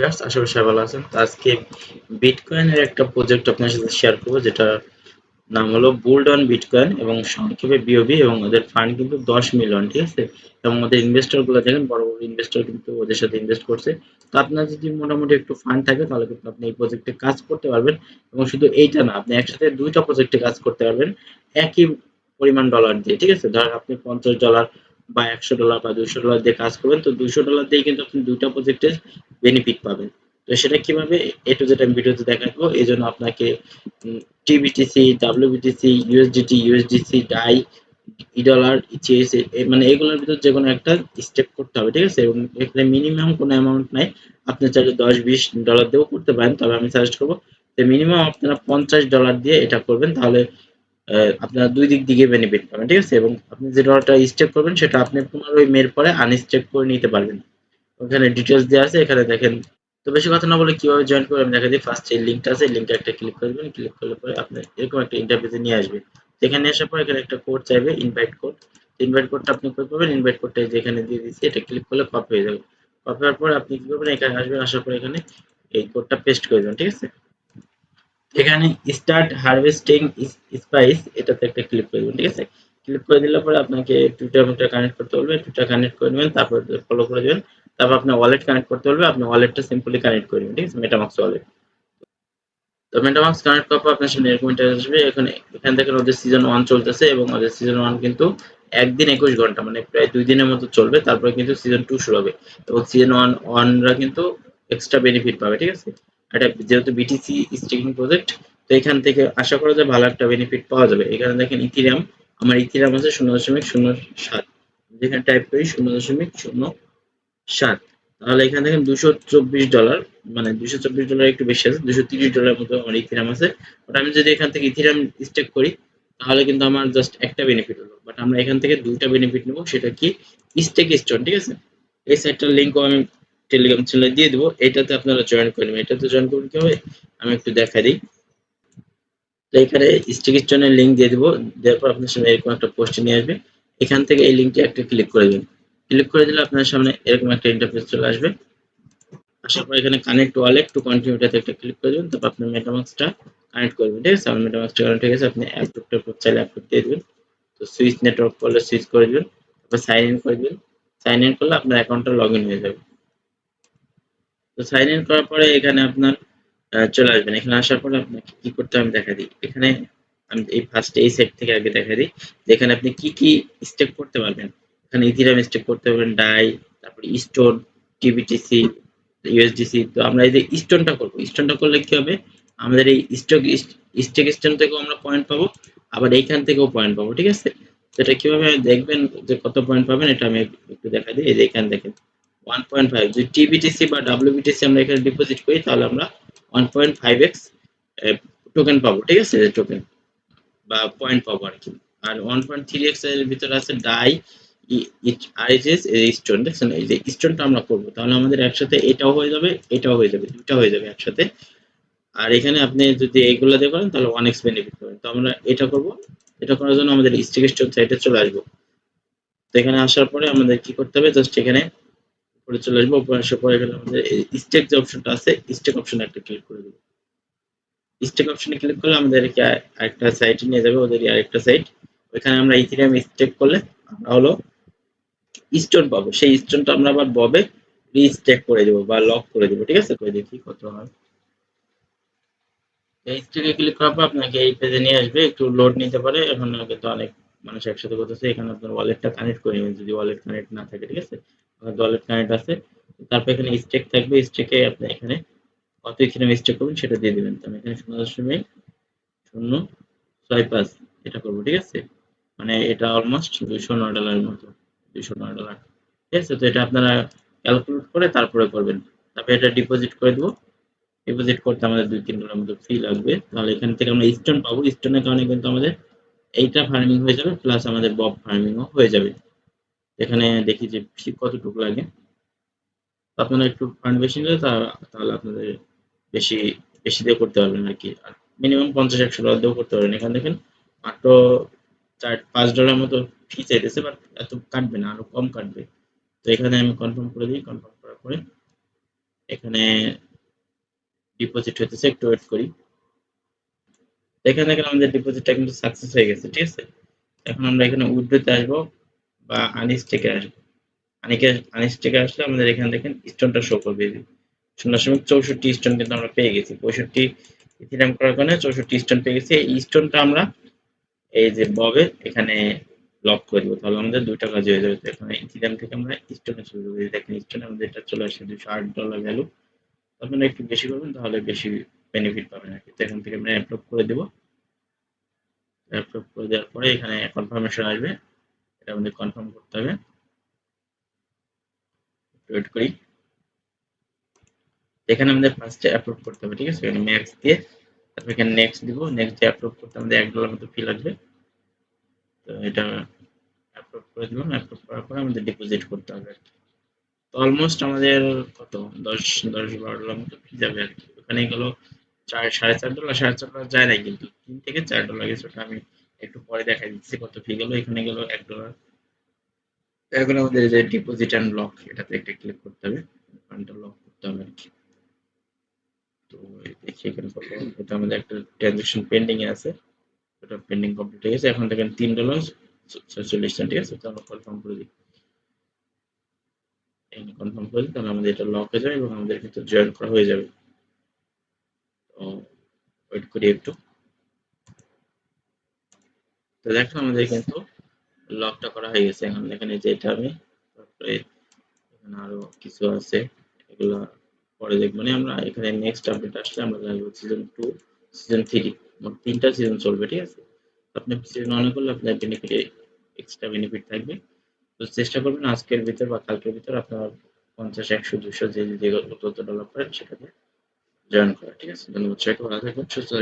Viewers আশা করি সবাই ভালো আছেন। আজকে বিটকয়েনের একটা প্রজেক্ট আপনার সাথে শেয়ার করব, যেটা নাম হলো বুল্ড অন বিটকয়েন এবং সংক্ষেপে বিওবি এবং ওদের ফান্ড কিন্তু দশ মিলিয়ন ঠিক আছে? এবং ওদের ইনভেস্টরগুলো দেখেন বড় বড় ইনভেস্টর কিন্তু ওদের সাথে ইনভেস্ট করছে। তো আপনার যদি মোটামুটি একটু ফান্ড থাকে, তাহলে কিন্তু আপনি এই প্রজেক্টে কাজ করতে পারবেন। এবং শুধু এইটা না, আপনি একসাথে দুইটা প্রজেক্টে কাজ করতে পারবেন, একই পরিমাণ ডলার দিয়ে, ঠিক আছে? ধরেন আপনি পঞ্চাশ ডলার বা একশো ডলার বা দুইশো ডলার দিয়ে কাজ করবেন, তো দুইশো ডলার দিয়ে কিন্তু আপনি দুইটা প্রজেক্টের বেনিফিট পাবেন। তো সেটা কীভাবে এ টু যেটা ভিডিওতে দেখাবো এই জন্য আপনাকে TBTC WBTC USDT USDC Dai dollar ইচিএস মানে এগুলোর ভিতর যে কোনো একটা স্টেপ করতে হবে, ঠিক আছে? এবং এখানে মিনিমাম কোনো অ্যামাউন্ট নাই। আপনি চাইলে দশ, বিশ ডলার দিয়েও করতে পারেন, তবে আমি সাজেস্ট করব যে মিনিমাম আপনারা পঞ্চাশ ডলার দিয়ে এটা করবেন, তাহলে আপনারা দুই দিক দিকে বেনিফিট পাবেন, ঠিক আছে? এবং আপনি যে ডলারটা স্টেপ করবেন, সেটা আপনি পনেরোই মের পরে আনস্টেপ করে নিতে পারবেন। ওখানে ডিটেলস দেওয়া আছে, এখানে দেখেন। তো বেশি কথা না বলে কীভাবে জয়েন করবেন, আমি দেখা দিই ফার্স্ট এই লিঙ্কটা আছে লিঙ্কটা একটা ক্লিক করবেন ক্লিক করলে পরে আপনার এরকম একটা ইন্টারফেসে নিয়ে আসবে এখানে আসার পর এখানে একটা কোড চাইবে ইনভাইট কোড ইনভাইট কোডটা আপনি কই পাবেন? ইনভাইট কোডটা যেখানে দিয়ে দিচ্ছি এটা ক্লিক করলে কপি হয়ে যাবে। কপি হওয়ার পর আপনি কি করবেন? এখানে আসবেন, আসার পর এখানে এই কোডটা পেস্ট করে দেবেন, ঠিক আছে? এখানে স্টার্ট হারভেস্টিং স্পাইস এটাতে একটা ক্লিক করে দেবেন, ঠিক আছে? ক্লিক করে দিলে পরে আপনাকে টুইটার মিটার কানেক্ট করতে বলবে টুইটার কানেক্ট করে নেবেন, তারপর ফলো করে দেবেন, তারপর আপনার ওয়ালেট কানেক্ট করতে বলবে আপনি ওয়ালেটটা সিম্পলি কানেক্ট করে নেবেন, ঠিক আছে? মেটামাক্স ওয়ালেট তো মেটামাক্স কানেক্ট করার পর আপনার সামনে এরকম ইন্টারফেস আসবে, এখানে এখান থেকে ওদের সিজন ওয়ান চলতেছে এবং ওদের সিজন ওয়ান কিন্তু একদিন একুশ ঘণ্টা মানে প্রায় দুই দিনের মতো চলবে, তারপরে কিন্তু সিজন টু শুরু হবে। এবং সিজন ওয়ান ওয়ানরা কিন্তু এক্সট্রা বেনিফিট পাবে, ঠিক আছে? এটা যেহেতু বিটিসি স্টেকিং প্রজেক্ট তো এখান থেকে আশা করা যায় ভালো একটা বেনিফিট পাওয়া যাবে। এখানে দেখেন ইথিরাম আমার ইথিরাম আছে শূন্য দশমিক শূন্য সাত। যেখানে টাইপ করি শূন্য দশমিক শূন্য সাত। তাহলে এখানে দেখেন দুশো চব্বিশ ডলার মানে দুশো চব্বিশ ডলার একটু বেশি আছে, দুশো তিরিশ ডলার মতো আমার ইথিরাম আছে। বাট আমি যদি এখান থেকে ইথিরাম স্টেক করি, তাহলে কিন্তু আমার জাস্ট একটা বেনিফিট হলো। বাট আমরা এখান থেকে দুইটা বেনিফিট নেব, সেটা কি? স্টেক স্টোন ঠিক আছে? এই সাইটটার লিঙ্কও আমি টেলিগ্রাম চ্যানেলে দিয়ে দেবো। এটাতে আপনারা জয়েন করে নেবেন। এটাতে জয়েন করবেন কি হবে? আমি একটু দেখা দিই। তো এখানে স্টিক স্টোনের লিঙ্ক দিয়ে দেবো। দেওয়ার পর আপনার সামনে এরকম একটা পোস্ট নিয়ে আসবে। এখান থেকে এই লিঙ্কটি একটা ক্লিক করে দিন। ক্লিক করে দিলে আপনার সামনে এরকম একটা ইন্টারফেস চলে আসবে। আসার পর এখানে কানেক্ট ওয়ালেট টু কন্টিনিউটাতে একটা ক্লিক করে দেবেন। তারপর আপনার মেটামাক্সটা কানেক্ট করবেন ঠিক আছে? আমার মেটামাক্সটা কানেক্ট হয়ে গেছে। আপনি অ্যাপটপ ট্যাপটপ চাইলে অ্যাপটপ দিয়ে দেবেন। তো সুইচ নেটওয়ার্ক করলে সুইচ করে দেবেন। তারপর সাইন ইন করে দেবেন। সাইন ইন করলে আপনার অ্যাকাউন্টটা লগ ইন হয়ে যাবে। তো সাইন ইন করার পরে এখানে আপনার চলে আসবেন। এখানে আসার পরে আপনাকে কি করতে আমি দেখা দিই। এখানে আমি এই ফার্স্ট এই সেট থেকে আগে দেখা দিই। যেখানে আপনি কি কি স্টেপ করতে পারবেন। এখানে ইথিরাম স্টেপ করতে পারবেন ডাই তারপরে স্টোন টিবিটিসি ইউএসডিসি তো আমরা এই যে স্টোনটা করব। স্টোনটা করলে কি হবে? আমাদের এই স্টক স্টেক স্টোন থেকেও আমরা পয়েন্ট পাবো। আবার এইখান থেকেও পয়েন্ট পাবো, ঠিক আছে? সেটা কীভাবে দেখবেন যে কত পয়েন্ট পাবেন, এটা আমি একটু দেখা দিই। এই যে এখান থেকে ওয়ান পয়েন্ট ফাইভ যদি টিবিটিসি বা ডাব্লিউবিটিসি আমরা এখানে ডিপোজিট করি, তাহলে আমরা one point five x token পাবো, ঠিক আছে? টোকেন বা পয়েন্ট পাবো আর কি। আর ওয়ান পয়েন্ট থ্রি এক্সের ভিতরে আছে ডাই আইজেস স্টোন দেখছেন? এই যে স্টোনটা আমরা করব, তাহলে আমাদের একসাথে এটাও হয়ে যাবে, এটাও হয়ে যাবে দুটা হয়ে যাবে একসাথে। আর এখানে আপনি যদি এইগুলো দিয়ে করেন, তাহলে এক্স বেনিফিট পাবেন। তো আমরা এটা করব, এটা করার জন্য আমাদের স্টিক স্টোন সাইটে চলে আসব। তো এখানে আসার পরে আমাদের কি করতে হবে? জাস্ট এখানে উপরে চলে আসব আসার পরে এখানে আমাদের স্টেক যে অপশনটা আছে স্টেক অপশনে একটা ক্লিক করে দেবো। স্টেক অপশনে ক্লিক করলে আমাদেরকে আরেকটা সাইটে নিয়ে যাবে ওদের আরেকটা সাইট ওইখানে আমরা ইথিরিয়াম স্টেক করলে আমরা হলো স্টোন পাবো। সেই স্টোনটা আমরা আবার ববে রিস্টেক করে দেবো বা লক করে দেবো, ঠিক আছে? করে দেখি কত হয়। এই স্টেকে ক্লিক করার পর আপনাকে এই পেজে নিয়ে আসবে, একটু লোড নিতে পারে। এখন কিন্তু অনেক মানুষ একসাথে করতেছে, এখানে আপনার ওয়ালেটটা কানেক্ট করে নেবেন যদি ওয়ালেট কানেক্ট না থাকে, ঠিক আছে? ওয়ালেট কানেক্ট আছে, তারপর এখানে স্টেক থাকবে স্টেকে আপনি এখানে কত এখানে স্টেক করবেন সেটা দিয়ে দেবেন। তো আমি এখানে শূন্য দশমিক শূন্য ছয় পাঁচ এটা করব, ঠিক আছে? মানে এটা অলমোস্ট দুইশো নয় ডলারের মতো, দুইশো নয় ডলার ঠিক আছে? তো এটা আপনারা ক্যালকুলেট করে তারপরে করবেন। তারপরে এটা ডিপোজিট করে দেবো। ডিপোজিট করতে আমাদের দুই তিন ডলার মতো ফি লাগবে। তাহলে এখান থেকে আমরা স্টোন পাবো। স্টোনের কারণে কিন্তু আমাদের এইটা ফার্মিং হয়ে যাবে প্লাস আমাদের বব ফার্মিংও হয়ে যাবে। এখানে দেখি যে কতটুকু লাগে। আপনারা একটু ফান্ড বেশি নিলে তাহলে আপনাদের বেশি বেশি দিয়ে করতে পারবেন আর কি। মিনিমাম পঞ্চাশ, একশো ডলার দিয়েও করতে পারবেন এখানে দেখেন মাত্র চার, পাঁচ ডলার মতো ফি চাইতেছে বাট এত কাটবে না, আরও কম কাটবে। তো এখানে আমি কনফার্ম করে দিই কনফার্ম করার পরে এখানে ডিপোজিট হইতেছে, একটু ওয়েট করি। এখানে দেখেন আমাদের ডিপোজিটটা কিন্তু সাকসেস হয়ে গেছে, ঠিক আছে? এখন আমরা এখানে উইথড্রোতে আসব। বা আনিস আনস্টেকে আসবে। আনিকে আনস্টেকে আসলে আমাদের এখানে দেখেন স্টোনটা শো করবে। শূন্য দশমিক চৌষট্টি স্টোন কিন্তু আমরা পেয়ে গেছি। পঁয়ষট্টি ইথিরাম করার কারণে চৌষট্টি স্টোন পেয়ে গেছি। এই স্টোনটা আমরা এই যে ববে এখানে লক করে দেবো। তাহলে আমাদের দুইটা কাজ হয়ে যাবে। এখানে ইথিরাম থেকে আমরা স্টোনে চলে যাব দেখেন স্টোনে আমাদের এটা চলে আসছে দুশো আট ডলার ভ্যালু আপনারা একটু বেশি করবেন, তাহলে বেশি বেনিফিট পাবেন আর কি। তো এখান থেকে আমরা অ্যাপ্রুভ করে দেবো। অ্যাপ্রুভ করে দেওয়ার পরে এখানে কনফার্মেশন আসবে। আমাদের কনফার্ম করতে হবে। ওয়েট করি। এখানে আমাদের ফার্স্টে অ্যাপ্রুভ করতে হবে, ঠিক আছে? এখানে ম্যাক্স দিয়ে তারপর এখানে নেক্সট দিব। নেক্সট দিয়ে অ্যাপ্রুভ করতে আমাদের এক ডলার মতো ফি লাগবে। তো এটা অ্যাপ্রুভ করে দিলাম। অ্যাপ্রুভ করার পরে আমাদের ডিপোজিট করতে হবে তো অলমোস্ট আমাদের কত? দশ দশ, বারো ডলার মতো ফি যাবে আর কি। ওখানে গেলো চার, সাড়ে চার ডলার সাড়ে চার ডলার যায় না কিন্তু। তিন থেকে চার ডলার গেছে, ওটা আমি একটু পরে দেখা দিচ্ছে কত ফি গেলো, এখানে গেলো এক ডলার এখন আমাদের যে ডিপোজিট অ্যান্ড লক এটাতে একটা ক্লিক করতে হবে। ফান্ডটা লক করতে হবে আর কি। তো দেখি এখানে কত। এটা আমাদের একটা ট্রানজাকশন পেন্ডিং এ আছে। ওটা পেন্ডিং কমপ্লিট হয়ে গেছে। এখন দেখেন তিন ডলার ছয়চল্লিশ সেন্ট ঠিক আছে? তো আমরা কনফার্ম করে দিই। এখানে কনফার্ম করে দিই, তাহলে আমাদের এটা লক হয়ে যাবে এবং আমাদের কিন্তু জয়েন করা হয়ে যাবে। তো ওয়েট করি একটু। তো দেখো আমাদের কিন্তু লকটা করা হয়ে গেছে। এখন দেখেন যে এটা আমি তারপরে এখানে আরও কিছু আছে, এগুলা পরে দেখব। মানে আমরা এখানে নেক্সট আপডেট আসলে আমরা জানব সিজন টু সিজন থ্রি মোট তিনটা সিজন চলবে, ঠিক আছে? আপনি সিজন অন করলে আপনার বেনিফিট এক্সট্রা বেনিফিট থাকবে। তো চেষ্টা করবেন আজকের ভিতর বা কালকের ভিতর আপনার পঞ্চাশ, একশো, দুশো, যে যে যত ডলার পারেন সেটাতে জয়েন করা ঠিক আছে? ধন্যবাদ সবাইকে, ভালো থাকবেন, সুস্থ।